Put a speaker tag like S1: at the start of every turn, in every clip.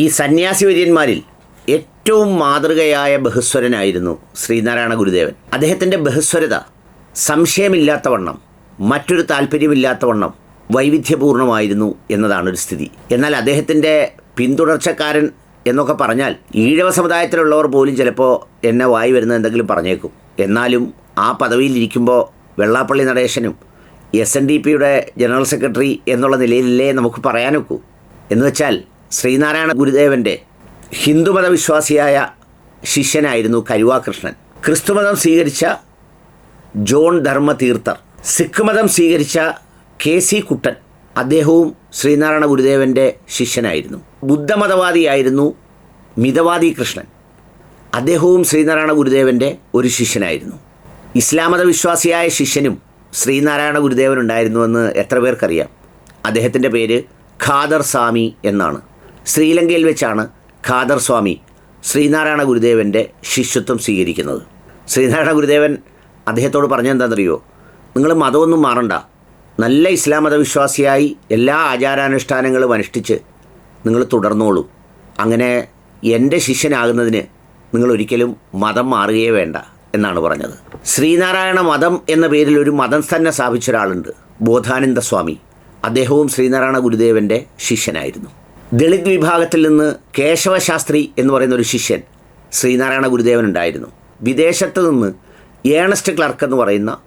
S1: ഈ സന്യാസി വര്യന്മാരിൽ ഏറ്റവും മാതൃകയായ ബഹുസ്വരനായിരുന്നു ശ്രീനാരായണ ഗുരുദേവൻ. അദ്ദേഹത്തിന്റെ ബഹുസ്വരത സംശയമില്ലാത്തവണ്ണം മറ്റൊരു താല്പര്യമില്ലാത്തവണ്ണം വൈവിധ്യപൂർണമായിരുന്നു എന്നതാണ് ഒരു സ്ഥിതി. എന്നാൽ അദ്ദേഹത്തിന്റെ പിന്തുടർച്ചക്കാരൻ എന്നൊക്കെ പറഞ്ഞാൽ ഈഴവ സമുദായത്തിലുള്ളവർ പോലും ചിലപ്പോൾ എന്നെ വായി വരുന്ന എന്തെങ്കിലും പറഞ്ഞേക്കും. എന്നാലും ആ പദവിയിലിരിക്കുമ്പോൾ വെള്ളാപ്പള്ളി നടേശനും എസ് എൻ ഡി പിയുടെ ജനറൽ സെക്രട്ടറി എന്നുള്ള നിലയിലല്ലേ നമുക്ക് പറയാനൊക്കൂ. എന്ന് വെച്ചാൽ ശ്രീനാരായണ ഗുരുദേവന്റെ ഹിന്ദുമത വിശ്വാസിയായ ശിഷ്യനായിരുന്നു കരുവാകൃഷ്ണൻ. ക്രിസ്തുമതം സ്വീകരിച്ച ജോൺ ധർമ്മതീർത്ഥർ. സിഖ് മതം സ്വീകരിച്ച കെ സി കുട്ടൻ അദ്ദേഹവും ശ്രീനാരായണ ഗുരുദേവന്റെ ശിഷ്യനായിരുന്നു. ബുദ്ധമതവാദിയായിരുന്നു മിതവാദി കൃഷ്ണൻ. അദ്ദേഹവും ശ്രീനാരായണ ഗുരുദേവന്റെ ഒരു ശിഷ്യനായിരുന്നു. ഇസ്ലാം മതവിശ്വാസിയായ ശിഷ്യനും ശ്രീനാരായണ ഗുരുദേവൻ ഉണ്ടായിരുന്നുവെന്ന് എത്ര പേർക്കറിയാം? അദ്ദേഹത്തിന്റെ പേര് ഖാദർ സ്വാമി എന്നാണ്. ശ്രീലങ്കയിൽ വെച്ചാണ് ഖാദർ സ്വാമി ശ്രീനാരായണ ഗുരുദേവന്റെ ശിഷ്യത്വം സ്വീകരിക്കുന്നത്. ശ്രീനാരായണ ഗുരുദേവൻ അദ്ദേഹത്തോട് പറഞ്ഞെന്താണെന്നറിയോ നിങ്ങൾ മതമൊന്നും മാറണ്ട. നല്ല ഇസ്ലാം മതവിശ്വാസിയായി എല്ലാ ആചാരാനുഷ്ഠാനങ്ങളും അനുഷ്ഠിച്ച് നിങ്ങൾ തുടർന്നോളൂ. അങ്ങനെ എന്റെ ശിഷ്യനാകുന്നതിന് നിങ്ങൾ ഒരിക്കലും മതം മാറുകയേ വേണ്ട എന്നാണ് പറഞ്ഞത്. ശ്രീനാരായണ മതം എന്ന പേരിൽ ഒരു മതം തന്നെ സ്ഥാപിച്ച ഒരാളുണ്ട് ബോധാനന്ദ സ്വാമി. അദ്ദേഹവും ശ്രീനാരായണ ഗുരുദേവന്റെ ശിഷ്യനായിരുന്നു. ദളിത് വിഭാഗത്തിൽ നിന്ന് കേശവശാസ്ത്രി എന്ന് പറയുന്ന ഒരു ശിഷ്യൻ ശ്രീനാരായണ ഗുരുദേവൻ ഉണ്ടായിരുന്നു. വിദേശത്ത് നിന്ന് ഏണസ്റ്റ് ക്ലർക്ക് എന്ന് പറയുന്ന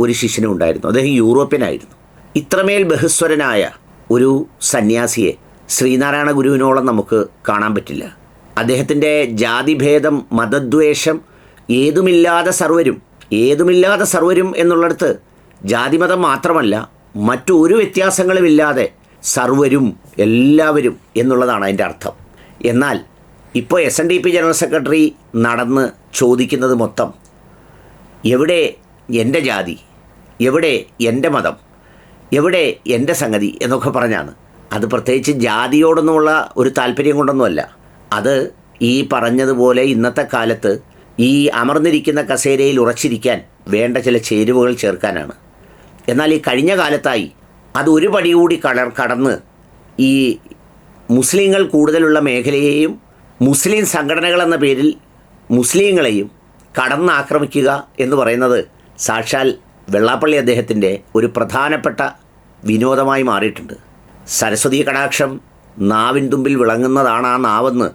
S1: ഒരു ശിഷ്യനും ഉണ്ടായിരുന്നു. അദ്ദേഹം യൂറോപ്യനായിരുന്നു. ഇത്രമേൽ ബഹുസ്വരനായ ഒരു സന്യാസിയെ ശ്രീനാരായണ ഗുരുവിനോളം നമുക്ക് കാണാൻ പറ്റില്ല. അദ്ദേഹത്തിന്റെ ജാതിഭേദം മതദ്വേഷം ഏതുമില്ലാതെ സർവരും ഏതുമില്ലാതെ സർവരും എന്നുള്ളിടത്ത് ജാതിമതം മാത്രമല്ല മറ്റൊരു വ്യത്യാസങ്ങളുമില്ലാതെ സർവരും എല്ലാവരും എന്നുള്ളതാണ് അതിന്റെ അർത്ഥം. എന്നാൽ ഇപ്പോൾ S N D P general secretary നടന്ന് ചോദിക്കുന്നത് മൊത്തം എവിടെ എന്റെ ജാതി? എവിടെ എന്റെ മതം? എവിടെ എന്റെ സംഗതി? എന്നൊക്കെ പറഞ്ഞാണ്. അത് പ്രത്യേകിച്ച് ജാതിയോടൊന്നുമുള്ള ഒരു താല്പര്യം കൊണ്ടൊന്നുമല്ല. അത് ഈ പറഞ്ഞതുപോലെ ഇന്നത്തെ കാലത്ത് ഈ അമർന്നിരിക്കുന്ന കസേരയിൽ ഉറച്ചിരിക്കാൻ വേണ്ട ചില ചേരുവകൾ ചേർക്കാനാണ്. എന്നാൽ ഈ കഴിഞ്ഞ കാലത്തായി അത് ഒരു പടി കൂടി കടർ കടന്ന് ഈ മുസ്ലിങ്ങൾ കൂടുതലുള്ള മേഖലയെയും മുസ്ലിം സംഘടനകൾ എന്ന പേരിൽ മുസ്ലിങ്ങളെയും കടന്നാക്രമിക്കുക എന്ന് പറയുന്നത് സാക്ഷാൽ വെള്ളാപ്പള്ളി അദ്ദേഹത്തിന്റെ ഒരു പ്രധാനപ്പെട്ട വിനോദമായി മാറിയിട്ടുണ്ട്. സരസ്വതി കടാക്ഷം നാവിൻ തുമ്പിൽ വിളങ്ങുന്നതാണ് ആ നാവെന്ന്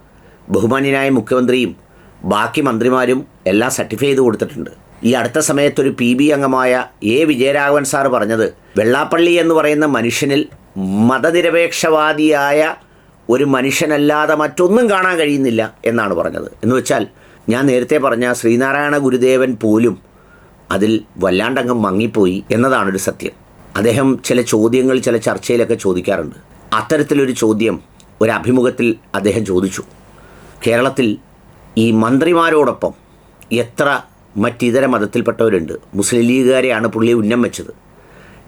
S1: ബഹുമാന്യനായ മുഖ്യമന്ത്രിയും ബാക്കി മന്ത്രിമാരും എല്ലാം സർട്ടിഫൈ ചെയ്ത് കൊടുത്തിട്ടുണ്ട്. ഈ അടുത്ത സമയത്തൊരു പി ബി അംഗമായ എ വിജയരാഘവൻ സാറ് പറഞ്ഞത് വെള്ളാപ്പള്ളി എന്ന് പറയുന്ന മനുഷ്യനിൽ മതനിരപേക്ഷവാദിയായ ഒരു മനുഷ്യനല്ലാതെ മറ്റൊന്നും കാണാൻ കഴിയുന്നില്ല എന്നാണ് പറഞ്ഞത്. എന്ന് വെച്ചാൽ ഞാൻ നേരത്തെ പറഞ്ഞ ശ്രീനാരായണ ഗുരുദേവൻ പോലും അതിൽ വല്ലാണ്ടങ്ങ് മങ്ങിപ്പോയി എന്നതാണൊരു സത്യം. അദ്ദേഹം ചില ചോദ്യങ്ങൾ ചില ചർച്ചയിലൊക്കെ ചോദിക്കാറുണ്ട്. അത്തരത്തിലൊരു ചോദ്യം ഒരു അഭിമുഖത്തിൽ അദ്ദേഹം ചോദിച്ചു. കേരളത്തിൽ ഈ മന്ത്രിമാരോടൊപ്പം എത്ര മറ്റിതര മതത്തിൽപ്പെട്ടവരുണ്ട്? മുസ്ലിം ലീഗുകാരെയാണ് പുള്ളി ഉന്നം വെച്ചത്.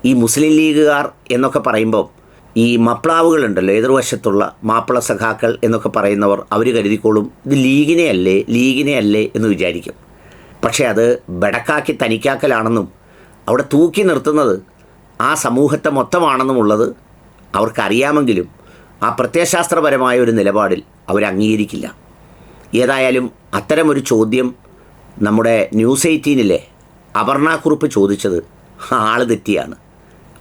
S1: ഈ മുസ്ലിം ലീഗുകാർ എന്നൊക്കെ പറയുമ്പോൾ ഈ മപ്ലാവുകളുണ്ടല്ലോ എതിർവശത്തുള്ള മാപ്പിള സഖാക്കൾ എന്നൊക്കെ പറയുന്നവർ അവർ കരുതിക്കോളും ഇത് ലീഗിനെ അല്ലേ അല്ലേ എന്ന് വിചാരിക്കും. പക്ഷേ അത് ബെടക്കാക്കി തനിക്കാക്കലാണെന്നും അവിടെ തൂക്കി നിർത്തുന്നത് ആ സമൂഹത്തെ മൊത്തമാണെന്നുമുള്ളത് അവർക്കറിയാമെങ്കിലും ആ പ്രത്യയശാസ്ത്രപരമായ ഒരു നിലപാടിൽ അവർ അംഗീകരിക്കില്ല ഏതായാലും അത്തരമൊരു ചോദ്യം നമ്മുടെ ന്യൂസ് എയ്റ്റീനിലെ അപർണ കുറുപ്പ് ചോദിച്ചത് ആൾ തെറ്റിയാണ്.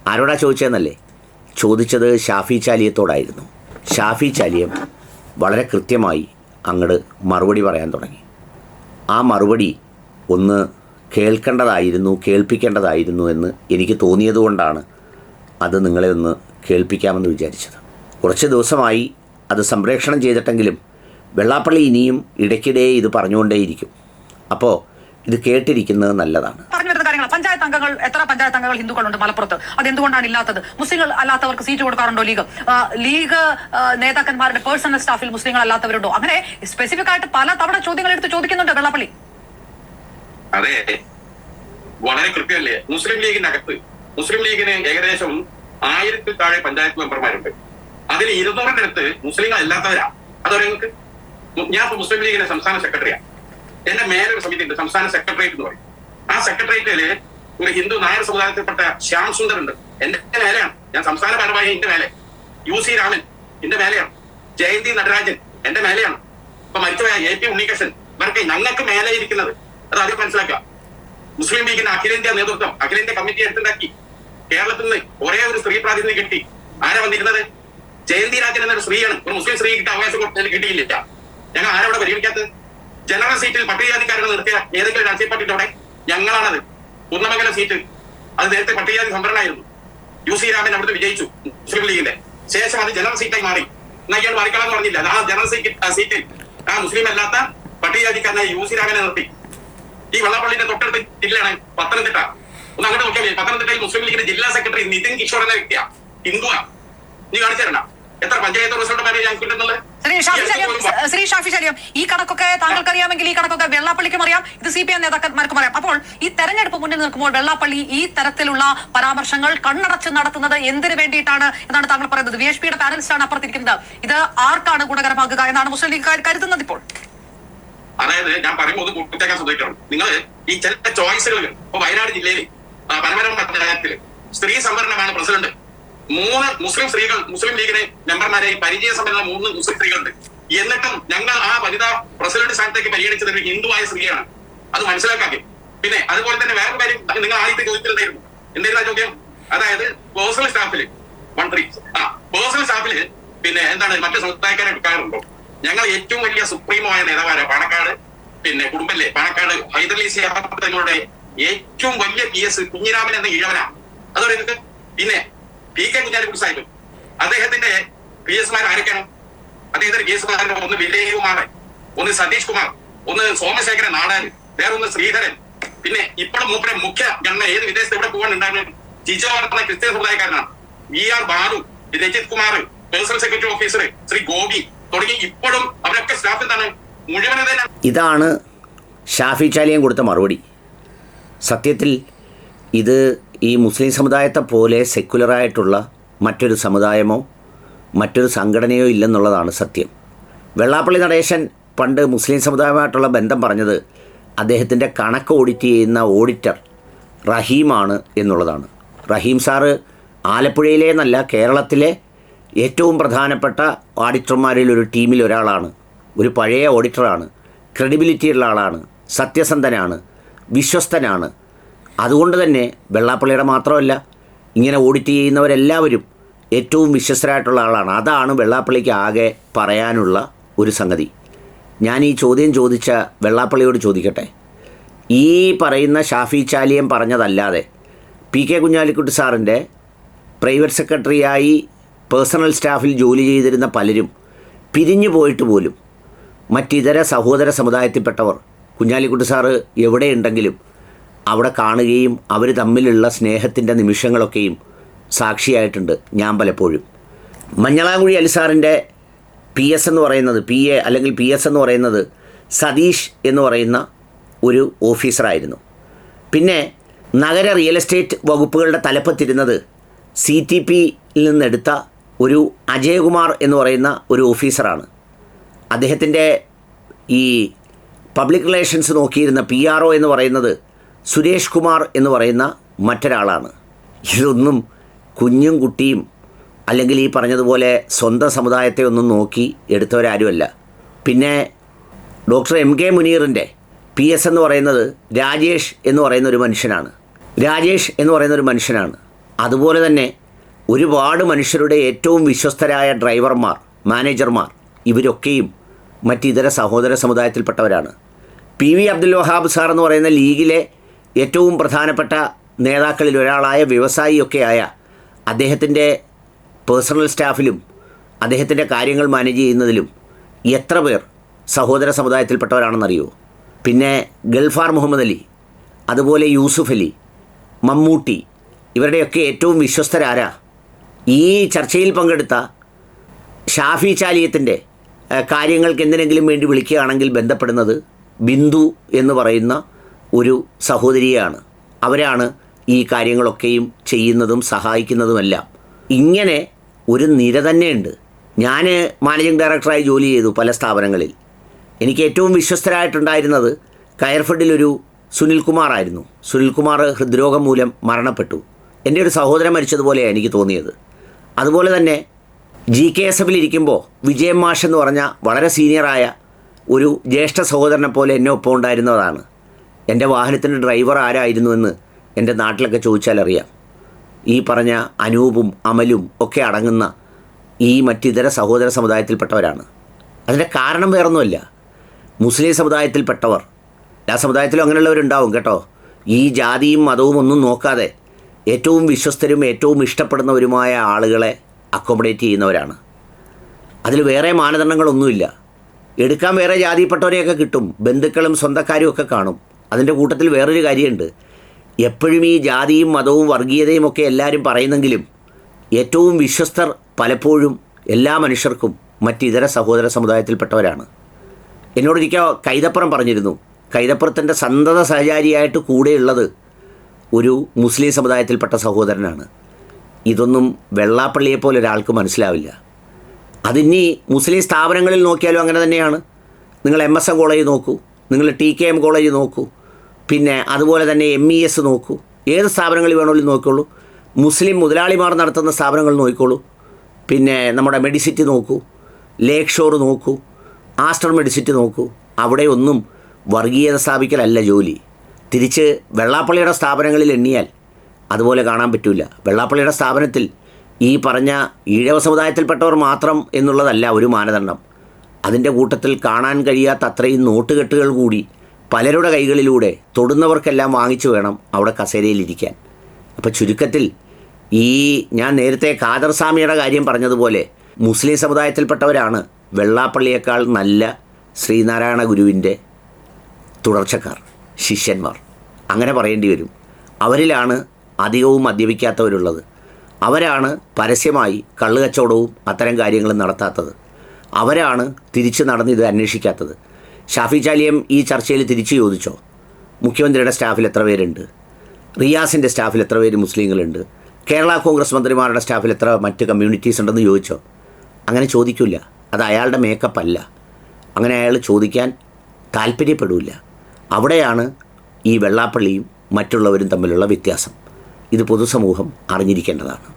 S1: ആരോടാ ചോദിച്ചതെന്നല്ലേ? ചോദിച്ചത് ഷാഫി ചാലിയത്തോടായിരുന്നു. ഷാഫി ചാലിയം വളരെ കൃത്യമായി അങ്ങട് മറുപടി പറയാൻ തുടങ്ങി. ആ മറുപടി ഒന്ന് കേൾക്കേണ്ടതായിരുന്നു കേൾപ്പിക്കേണ്ടതായിരുന്നു എന്ന് എനിക്ക് തോന്നിയതുകൊണ്ടാണ് അത് നിങ്ങളെ ഒന്ന് കേൾപ്പിക്കാമെന്ന് വിചാരിച്ചത്. കുറച്ച് ദിവസമായി അത് സംപ്രേഷണം ചെയ്തിട്ടെങ്കിലും വെള്ളാപ്പള്ളി ഇനിയും ഇടയ്ക്കിടെ ഇത് പറഞ്ഞുകൊണ്ടേയിരിക്കും. അപ്പോൾ ഇത് കേട്ടിരിക്കുന്നത് നല്ലതാണ്.
S2: പഞ്ചായത്ത് അംഗങ്ങൾ എത്ര പഞ്ചായത്ത് അംഗങ്ങൾ ഹിന്ദുക്കളുണ്ട് മലപ്പുറത്ത്? അത് എന്തുകൊണ്ടാണ് ഇല്ലാത്തത്? മുസ്ലിങ്ങൾ അല്ലാത്തവർക്ക് സീറ്റ് കൊടുക്കാറുണ്ടോ ലീഗ്? ലീഗ് നേതാക്കന്മാരുടെ പേഴ്സണൽ സ്റ്റാഫിൽ മുസ്ലിങ്ങൾ അല്ലാത്തവരുണ്ടോ? അങ്ങനെ സ്പെസിഫിക് ആയിട്ട് പല തവണ ചോദ്യങ്ങൾ എടുത്ത് ചോദിക്കുന്നുണ്ട് വെള്ളപ്പള്ളി.
S3: അതെ. വളരെ കൃത്യമല്ലേ മുസ്ലിം ലീഗിനകത്ത് മുസ്ലിം ലീഗിന് ഏകദേശം ആയിരത്തിൽ താഴെ പഞ്ചായത്ത് മെമ്പർമാരുണ്ട്. അതിൽ ഇരുന്നൂറിനടുത്ത് മുസ്ലിങ്ങൾ അല്ലാത്തവരാ. അതോ നിങ്ങൾക്ക് ഞാൻ ഇപ്പൊ മുസ്ലിം ലീഗിന്റെ സംസ്ഥാന സെക്രട്ടറിയാണ് എന്റെ മേലൊരു സമിതി ഉണ്ട് സംസ്ഥാന സെക്രട്ടേറിയറ്റ് എന്ന് പറയും. ആ സെക്രട്ടേറിയറ്റിൽ ഒരു ഹിന്ദു നായർ സമുദായത്തിൽപ്പെട്ട ശ്യാം സുന്ദർ ഉണ്ട് എന്റെ മേലെയാണ്. ഞാൻ സംസ്ഥാന ഭാരവാഹി എന്റെ മേലെ. യു സി രാമൻ എന്റെ മേലെയാണ്. ജയന്തി നടരാജൻ എന്റെ മേലെയാണ്. ഇപ്പൊ മരിച്ചുപോയ എ പി ഉണ്ണികൃഷ്ണൻ. ഇവർക്ക് ഞങ്ങൾക്ക് മേലെ ഇരിക്കുന്നത്. അത് ആദ്യം മനസ്സിലാക്കുക. മുസ്ലിം ലീഗിന്റെ അഖിലേന്ത്യാ നേതൃത്വം അഖിലേന്ത്യാ കമ്മിറ്റി എടുത്തുണ്ടാക്കി. കേരളത്തിൽ നിന്ന് ഒരേ ഒരു സ്ത്രീ പ്രാതിനിധ്യം കിട്ടി. ആരാ വന്നിരുന്നത് ജയന്തി രാജൻ എന്നൊരു സ്ത്രീയാണ്. ഒരു മുസ്ലിം സ്ത്രീ കിട്ടാൻ അവകാശം കിട്ടിയില്ല. ഞങ്ങൾ ആരവിടെ പരിഗണിക്കാത്തത്? ജനറൽ സീറ്റിൽ പട്ടികജാതിക്കാരനെ നിർത്തിയ ഏതെങ്കിലും രാഷ്ട്രീയ പാർട്ടിയുടെ അവിടെ ഞങ്ങളാണത്. കുന്നമംഗലം സീറ്റ് അത് നേരത്തെ പട്ടികജാതി സംവരണമായിരുന്നു. യു സി രാമൻ അവിടുത്തെ വിജയിച്ചു മുസ്ലിം ലീഗിന്റെ ശേഷം അത് ജനറൽ സീറ്റായി മാറി. എന്നാൽ ഇയാൾ മാറിക്കളാന്ന് പറഞ്ഞില്ല. ആ ജനറൽ സീറ്റ് സീറ്റിൽ ആ മുസ്ലിം അല്ലാത്ത പട്ടികജാതിക്കാരനായ യു സി രാമനെ നിർത്തി. ഈ വെള്ളപ്പള്ളിന്റെ തൊട്ടടുത്ത് ജില്ലയാണ് പത്തനംതിട്ട. ഒന്ന് അങ്ങോട്ട് നോക്കിയാൽ പത്തനംതിട്ടയിൽ മുസ്ലിം ലീഗിന്റെ ജില്ലാ സെക്രട്ടറി നിതിൻ കിഷോറിനെ വ്യക്തിയാണ് ഹിന്ദുവാണ് ഹിന്ദുവാ. നീ കാണിച്ചു തരണം എത്ര പഞ്ചായത്ത് പ്രസിഡന്റുമാരെ ഞങ്ങൾക്ക് കിട്ടുന്നുള്ളത്
S2: ശ്രീ ഷാഫി
S3: ഈ
S2: ശല്യം
S3: അടുത്ത് പോലും
S2: ശ്രീ ഷാഫി ശല്യം. ഈ കണക്കൊക്കെ താങ്കൾക്ക് അറിയാമെങ്കിൽ ഈ കണക്കൊക്കെ വെള്ളാപ്പള്ളിക്കും അറിയാം. ഇത് സി പി എം നേതാക്കന്മാർക്കും അറിയാം. അപ്പോൾ ഈ തെരഞ്ഞെടുപ്പ് മുന്നിൽ നിൽക്കുമ്പോൾ വെള്ളാപ്പള്ളി ഈ തരത്തിലുള്ള പരാമർശങ്ങൾ കണ്ണടച്ച് നടത്തുന്നത് എന്തിനു വേണ്ടിയിട്ടാണ് എന്നാണ് താങ്കൾ പറയുന്നത്? വി എച്ച് പിയുടെ പാനലിസ്റ്റാണ് അപ്പുറത്തിരിക്കുന്നത്. ഇത് ആർക്കാണ് ഗുണകരമാകുക എന്നാണ് മുസ്ലിം ലീഗ് കരുതുന്നത് ഇപ്പോൾ.
S3: അതായത് ഞാൻ പറയുമ്പോൾ കുട്ടിത്തേക്കാൻ സംഭവിക്കണം ശ്രദ്ധിക്കണം. നിങ്ങൾ ഈ ചില ചോയ്സുകൾ ഇപ്പൊ വയനാട് ജില്ലയിൽ പരമരം പനമരം പഞ്ചായത്തിൽ സ്ത്രീ സംവരണമാണ് പ്രസിഡന്റ്. മൂന്ന് മുസ്ലിം സ്ത്രീകൾ മുസ്ലിം ലീഗിനെ മെമ്പർമാരായി പരിചയ സമ്പന്ന മൂന്ന് മുസ്ലിം സ്ത്രീകളുണ്ട്. എന്നിട്ടും ഞങ്ങൾ ആ വനിതാ പ്രസിഡന്റ് സ്ഥാനത്തേക്ക് പരിഗണിച്ചത് ഒരു ഹിന്ദുവായ സ്ത്രീയാണ്. അത് മനസ്സിലാക്കാക്കി പിന്നെ അതുപോലെ തന്നെ വേറെ കാര്യം നിങ്ങൾ ആദ്യത്തെ ചോദ്യത്തിലുണ്ടായിരുന്നു എന്തായിരുന്നു? ചോദ്യം? അതായത് പേഴ്സണൽ സ്റ്റാഫിൽ വൺ ത്രീ ആ പേഴ്സണൽ സ്റ്റാഫിൽ പിന്നെ എന്താണ് മറ്റു സമുദായക്കാരെ എടുക്കാറുണ്ടോ ഞങ്ങൾ ഏറ്റവും വലിയ സുപ്രീമമായ നേതാവാണ് പാണക്കാട് പിന്നെ കുടുംബല്ലേ? പാണക്കാട് ഹൈദരലി സിഹാബ് തങ്ങളുടെ ഏറ്റവും വലിയ പി എസ് കുഞ്ഞിരാമൻ എന്ന ഇഴവനാണ് അതോടെ പിന്നെ പി കെ കുഞ്ഞാലിക്കുട്ടി സാഹിബ്. അദ്ദേഹത്തിന്റെ പി എസ് മാർ ആരൊക്കെയാണ്? അദ്ദേഹത്തിന്റെ പി എസ് മാർ ഒന്ന് വിജയകുമാർ ഒന്ന് സതീഷ് കുമാർ ഒന്ന് സോമശേഖരൻ നാടാൻ വേറൊന്ന് ശ്രീധരൻ. പിന്നെ ഇപ്പോഴും മൂപ്പരെ മുഖ്യ ഗണ്ണ ഏത് വിദേശത്ത് എവിടെ പോകാനുണ്ടായിരുന്നു ജിജോ നടത്തുന്ന Christian സമുദായക്കാരനാണ്. V R Balu Rajith Kumar personal secretary officer Shri Gopi തുടങ്ങി ഇപ്പോഴും അവരൊക്കെ സ്റ്റാഫ് എന്താണ്? മുഴുവൻ
S1: ഇതാണ് ഷാഫി ചാലിയൻ കൊടുത്ത മറുപടി. സത്യത്തിൽ ഇത് ഈ മുസ്ലിം സമുദായത്തെ പോലെ സെക്കുലറായിട്ടുള്ള മറ്റൊരു സമുദായമോ മറ്റൊരു സംഘടനയോ ഇല്ലെന്നുള്ളതാണ് സത്യം. വെള്ളാപ്പള്ളി നടേശൻ പണ്ട് മുസ്ലിം സമുദായമായിട്ടുള്ള ബന്ധം പറഞ്ഞത് അദ്ദേഹത്തിന്റെ കണക്ക് ഓഡിറ്റ് ചെയ്യുന്ന ഓഡിറ്റർ റഹീമാണ് എന്നുള്ളതാണ്. റഹീം സാറ് ആലപ്പുഴയിലെ എന്നല്ല കേരളത്തിലെ ഏറ്റവും പ്രധാനപ്പെട്ട ഓഡിറ്റർമാരിൽ ഒരു ടീമിൽ ഒരാളാണ്. ഒരു പഴയ ഓഡിറ്ററാണ് ക്രെഡിബിലിറ്റി ഉള്ള ആളാണ്. സത്യസന്ധനാണ്. വിശ്വസ്തനാണ്. അതുകൊണ്ട് തന്നെ വെള്ളാപ്പള്ളിയുടെ മാത്രമല്ല ഇങ്ങനെ ഓഡിറ്റ് ചെയ്യുന്നവരെല്ലാവരും ഏറ്റവും വിശ്വസ്തരായിട്ടുള്ള ആളാണ്. അതാണ് വെള്ളാപ്പള്ളിക്ക് ആകെ പറയാനുള്ള ഒരു സംഗതി. ഞാൻ ഈ ചോദ്യം ചോദിച്ച വെള്ളാപ്പള്ളിയോട് ചോദിക്കട്ടെ. ഈ പറയുന്ന ഷാഫി ചാലിയം പറഞ്ഞതല്ലാതെ പി കെ കുഞ്ഞാലിക്കുട്ടി സാറിന്റെ പ്രൈവറ്റ് സെക്രട്ടറിയായി പേഴ്സണൽ സ്റ്റാഫിൽ ജോലി ചെയ്തിരുന്ന പലരും പിരിഞ്ഞു പോയിട്ട് പോലും മറ്റിതര സഹോദര സമുദായത്തിൽപ്പെട്ടവർ കുഞ്ഞാലിക്കുട്ടി സാറ് എവിടെയുണ്ടെങ്കിലും അവിടെ കാണുകയും അവർ തമ്മിലുള്ള സ്നേഹത്തിന്റെ നിമിഷങ്ങളൊക്കെയും സാക്ഷിയായിട്ടുണ്ട് ഞാൻ പലപ്പോഴും. മഞ്ഞളാങ്കുഴി അലിസാറിന്റെ പി എസ് എന്ന് പറയുന്നത് പി എ അല്ലെങ്കിൽ പി എസ് എന്ന് പറയുന്നത് സതീഷ് എന്ന് പറയുന്ന ഒരു ഓഫീസറായിരുന്നു പിന്നെ നഗര റിയൽ എസ്റ്റേറ്റ് വകുപ്പുകളുടെ തലപ്പത്തിരുന്നത് സി ടി പിയിൽ നിന്നെടുത്ത ഒരു അജയകുമാർ എന്ന് പറയുന്ന ഒരു ഓഫീസറാണ്. അദ്ദേഹത്തിന്റെ ഈ പബ്ലിക് റിലേഷൻസ് നോക്കിയിരുന്ന പി ആർ ഒ എന്ന് പറയുന്നത് സുരേഷ് കുമാർ എന്ന് പറയുന്ന മറ്റൊരാളാണ്. ഇതൊന്നും കുഞ്ഞും കുട്ടിയും അല്ലെങ്കിൽ ഈ പറഞ്ഞതുപോലെ സ്വന്തം സമുദായത്തെ ഒന്നും നോക്കി എടുത്തവരാരുമല്ല. പിന്നെ ഡോക്ടർ എം കെ മുനീറിന്റെ പി എസ് എന്ന് പറയുന്നത് രാജേഷ് എന്ന് പറയുന്ന ഒരു മനുഷ്യനാണ്. രാജേഷ് എന്ന് പറയുന്ന ഒരു മനുഷ്യനാണ്. അതുപോലെ തന്നെ ഒരുപാട് മനുഷ്യരുടെ ഏറ്റവും വിശ്വസ്തരായ ഡ്രൈവർമാർ മാനേജർമാർ ഇവരൊക്കെയും മറ്റിതര സഹോദര സമുദായത്തിൽപ്പെട്ടവരാണ്. P V Abdul Wahab sir എന്ന് പറയുന്ന ലീഗിലെ ഏറ്റവും പ്രധാനപ്പെട്ട നേതാക്കളിൽ ഒരാളായ വ്യവസായിയൊക്കെയായ അദ്ദേഹത്തിന്റെ പേഴ്സണൽ സ്റ്റാഫിലും അദ്ദേഹത്തിന്റെ കാര്യങ്ങൾ മാനേജ് ചെയ്യുന്നതിലും എത്ര പേർ സഹോദര സമുദായത്തിൽപ്പെട്ടവരാണെന്നറിയോ? പിന്നെ ഗൾഫാർ മുഹമ്മദ് അലി അതുപോലെ യൂസുഫ് അലി മമ്മൂട്ടി ഇവരുടെയൊക്കെ ഏറ്റവും വിശ്വസ്തരാരാ. ഈ ചർച്ചയിൽ പങ്കെടുത്ത ഷാഫി ചാലിയത്തിന്റെ കാര്യങ്ങൾക്ക് എന്തിനെങ്കിലും വേണ്ടി വിളിക്കുകയാണെങ്കിൽ ബന്ധപ്പെടുന്നത് ബിന്ദു എന്ന് പറയുന്ന ഒരു സഹോദരിയാണ്. അവരാണ് ഈ കാര്യങ്ങളൊക്കെയും ചെയ്യുന്നതും സഹായിക്കുന്നതുമെല്ലാം. ഇങ്ങനെ ഒരു നിര തന്നെയുണ്ട്. ഞാൻ മാനേജിംഗ് ഡയറക്ടറായി ജോലി ചെയ്തു പല സ്ഥാപനങ്ങളിൽ. എനിക്ക് ഏറ്റവും വിശ്വസ്തരായിട്ടുണ്ടായിരുന്നത് കയർഫഡിലൊരു സുനിൽകുമാറായിരുന്നു. സുനിൽകുമാർ ഹൃദ്രോഗം മൂലം മരണപ്പെട്ടു. എന്റെ ഒരു സഹോദരൻ മരിച്ചതുപോലെയാണ് എനിക്ക് തോന്നിയത്. അതുപോലെ തന്നെ ജി കെ എസ് എഫിൽ ഇരിക്കുമ്പോൾ വിജയം മാഷ് എന്ന് പറഞ്ഞ വളരെ സീനിയറായ ഒരു ജ്യേഷ്ഠ സഹോദരനെ പോലെ എന്നെ ഒപ്പം ഉണ്ടായിരുന്നതാണ് എന്റെ വാഹനത്തിന്റെ ഡ്രൈവർ ആരായിരുന്നു എന്ന് എന്റെ നാട്ടിലൊക്കെ ചോദിച്ചാൽ അറിയാം. ഈ പറഞ്ഞ അനൂപും അമലും ഒക്കെ അടങ്ങുന്ന ഈ മറ്റിതര സഹോദര സമുദായത്തിൽപ്പെട്ടവരാണ്. അതിന്റെ കാരണം വേറൊന്നുമല്ല. മുസ്ലിം സമുദായത്തിൽപ്പെട്ടവർ. എല്ലാ സമുദായത്തിലും അങ്ങനെയുള്ളവരുണ്ടാവും കേട്ടോ. ഈ ജാതിയും മതവും ഒന്നും നോക്കാതെ ഏറ്റവും വിശ്വസ്തരും ഏറ്റവും ഇഷ്ടപ്പെടുന്നവരുമായ ആളുകളെ അക്കോമഡേറ്റ് ചെയ്യുന്നവരാണ്. അതിൽ വേറെ മാനദണ്ഡങ്ങളൊന്നുമില്ല. എടുക്കാൻ വേറെ ജാതിയിൽപ്പെട്ടവരെയൊക്കെ കിട്ടും. ബന്ധുക്കളും സ്വന്തക്കാരും ഒക്കെ കാണും. അതിന്റെ കൂട്ടത്തിൽ വേറൊരു കാര്യമുണ്ട്. എപ്പോഴും ഈ ജാതിയും മതവും വർഗീയതയും ഒക്കെ എല്ലാവരും പറയുന്നെങ്കിലും ഏറ്റവും വിശ്വസ്തർ പലപ്പോഴും എല്ലാ മനുഷ്യർക്കും മറ്റിതര സഹോദര സമുദായത്തിൽപ്പെട്ടവരാണ്. എന്നോട് എന്നോടൊരിക്കൽ കൈതപ്പുറം പറഞ്ഞിരുന്നു. കൈതപ്പുറത്തിന്റെ സന്തത സഹചാരിയായിട്ട് കൂടെയുള്ളത് ഒരു മുസ്ലിം സമുദായത്തിൽപ്പെട്ട സഹോദരനാണ്. ഇതൊന്നും വെള്ളാപ്പള്ളിയെ വെള്ളാപ്പള്ളിയെപ്പോലെ ഒരാൾക്ക് മനസ്സിലാവില്ല. അതിനി മുസ്ലിം സ്ഥാപനങ്ങളിൽ നോക്കിയാലും അങ്ങനെ തന്നെയാണ്. നിങ്ങൾ എം എസ് എം കോളേജ് നോക്കൂ. നിങ്ങൾ ടി കെ എം കോളേജ് നോക്കൂ. പിന്നെ അതുപോലെ തന്നെ എം ഇ എസ് നോക്കൂ. ഏത് സ്ഥാപനങ്ങളിൽ വേണമെങ്കിലും നോക്കിക്കോളൂ. മുസ്ലിം മുതലാളിമാർ നടത്തുന്ന സ്ഥാപനങ്ങൾ നോക്കിക്കോളൂ. പിന്നെ നമ്മുടെ മെഡിസിറ്റി നോക്കൂ. ലേക്ക് ഷോർ നോക്കൂ. ആസ്റ്റർ മെഡിസിറ്റി നോക്കൂ. അവിടെ ഒന്നും വർഗീയത സ്ഥാപിക്കലല്ല ജോലി. തിരിച്ച് വെള്ളാപ്പള്ളിയുടെ സ്ഥാപനങ്ങളിൽ എണ്ണിയാൽ അതുപോലെ കാണാൻ പറ്റില്ല വെള്ളാപ്പള്ളിയുടെ സ്ഥാപനത്തിൽ ഈ പറഞ്ഞ ഈഴവ സമുദായത്തിൽപ്പെട്ടവർ മാത്രം എന്നുള്ളതല്ല ഒരു മാനദണ്ഡം. അതിന്റെ കൂട്ടത്തിൽ കാണാൻ കഴിയാത്ത അത്രയും നോട്ടുകെട്ടുകൾ കൂടി പലരുടെ കൈകളിലൂടെ തൊടുന്നവർക്കെല്ലാം വാങ്ങിച്ചു വേണം അവിടെ കസേരയിലിരിക്കാൻ അപ്പോൾ ചുരുക്കത്തിൽ ഈ ഞാൻ നേരത്തെ ഖാദർ സ്വാമിയുടെ കാര്യം പറഞ്ഞതുപോലെ മുസ്ലിം സമുദായത്തിൽപ്പെട്ടവരാണ് വെള്ളാപ്പള്ളിയേക്കാൾ നല്ല ശ്രീനാരായണ ഗുരുവിന്റെ തുടർച്ചക്കാർ ശിഷ്യന്മാർ. അങ്ങനെ പറയേണ്ടി വരും. അവരിലാണ് അധികവും മദ്യപിക്കാത്തവരുള്ളത്. അവരാണ് പരസ്യമായി കള്ളുകച്ചവടവും അത്തരം കാര്യങ്ങളും നടത്താത്തത്. അവരാണ് തിരിച്ച് നടന്ന് ഇത് അന്വേഷിക്കാത്തത്. ഷാഫി ചാലിയം ഈ ചർച്ചയിൽ തിരിച്ചു ചോദിച്ചോ? മുഖ്യമന്ത്രിയുടെ സ്റ്റാഫിൽ എത്ര പേരുണ്ട്? റിയാസിന്റെ സ്റ്റാഫിൽ എത്ര പേര് മുസ്ലിങ്ങളുണ്ട്? കേരള കോൺഗ്രസ് മന്ത്രിമാരുടെ സ്റ്റാഫിൽ എത്ര മറ്റ് കമ്മ്യൂണിറ്റീസ് ഉണ്ടെന്ന് ചോദിച്ചോ? അങ്ങനെ ചോദിക്കില്ല അത് അയാളുടെ മേക്കപ്പ് അല്ല. അങ്ങനെ അയാൾ ചോദിക്കാൻ താല്പര്യപ്പെടില്ല അവിടെയാണ് ഈ വെള്ളാപ്പള്ളിയും മറ്റുള്ളവരും തമ്മിലുള്ള വ്യത്യാസം. ഇത് പൊതുസമൂഹം അറിഞ്ഞിരിക്കേണ്ടതാണ്.